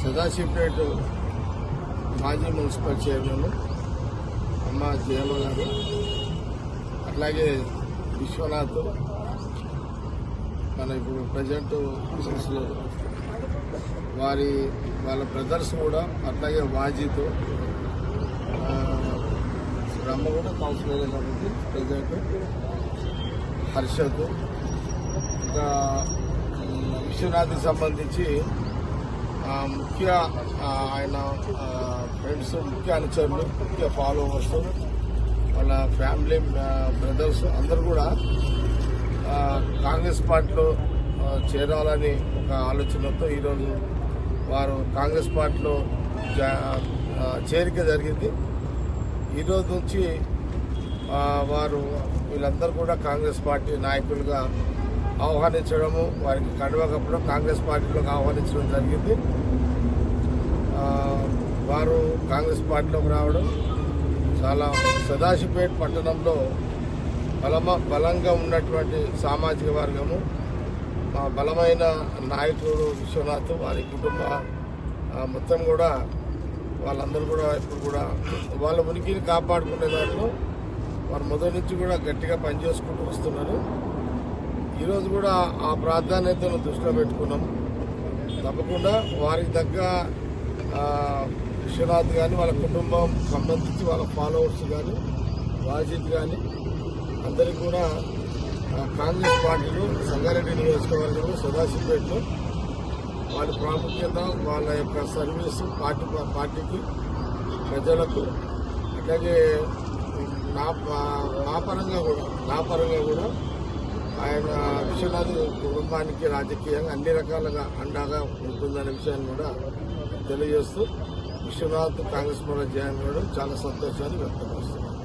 సదాశివపేట మాజీ municipal chairman అమ్మ జయమ్మ గారు అట్లాగే విశ్వనాథ్ మన ఇప్పుడు ప్రజెంట్ బిజినెస్లో వారి వాళ్ళ బ్రదర్స్ కూడా అట్లాగే వాజీతో రమ్మ కూడా కౌన్సిలర్ కాబట్టి ప్రజెంట్ హర్షద్ ఇంకా విశ్వనాథ్కి సంబంధించి ముఖ్య ఆయన ఫ్రెండ్స్ ముఖ్య అనుచరులు ముఖ్య ఫాలోవర్స్ వాళ్ళ ఫ్యామిలీ బ్రదర్స్ అందరూ కూడా కాంగ్రెస్ పార్టీలో చేరాలని ఒక ఆలోచనతో ఈరోజు వారు కాంగ్రెస్ పార్టీలో చేరిక జరిగింది. ఈరోజు నుంచి వారు వీళ్ళందరూ కూడా కాంగ్రెస్ పార్టీ నాయకులుగా ఆహ్వానించడము వారికి కడవకప్పుడు కాంగ్రెస్ పార్టీలోకి ఆహ్వానించడం జరిగింది. వారు కాంగ్రెస్ పార్టీలోకి రావడం చాలా సదాశివపేట పట్టణంలో బలమ బలంగా ఉన్నటువంటి సామాజిక వర్గము మా బలమైన నాయకుడు విశ్వనాథ్ వారి కుటుంబ మొత్తం కూడా వాళ్ళందరూ కూడా ఇప్పుడు కూడా వాళ్ళ ఉనికిని కాపాడుకునే దాంట్లో వారు మొదటి నుంచి కూడా గట్టిగా పనిచేసుకుంటూ వస్తున్నారు. ఈరోజు కూడా ఆ ప్రాధాన్యతను దృష్టిలో పెట్టుకున్నాం. తప్పకుండా వారికి తగ్గ విశ్వనాథ్ కానీ వాళ్ళ కుటుంబం సంబంధించి వాళ్ళ ఫాలోవర్స్ కానీ వాజిద్ కానీ అందరికీ కూడా కాంగ్రెస్ పార్టీలు సంగారెడ్డి నియోజకవర్గంలో సదాశివపేటలో వాళ్ళ ప్రాముఖ్యత వాళ్ళ యొక్క సర్వీస్ పార్టీ పార్టీకి ప్రజలకు అలాగే నా నా పరంగా కూడా నా పరంగా కూడా ఆయన విశ్వనాథ్ కుటుంబానికి రాజకీయంగా అన్ని రకాలుగా అండగా ఉంటుందనే విషయాన్ని కూడా తెలియజేస్తూ విశ్వనాథ్ కాంగ్రెస్ పార్టీ జాయిన్ అవ్వడం చాలా సంతోషాన్ని వ్యక్తపరుస్తున్నాను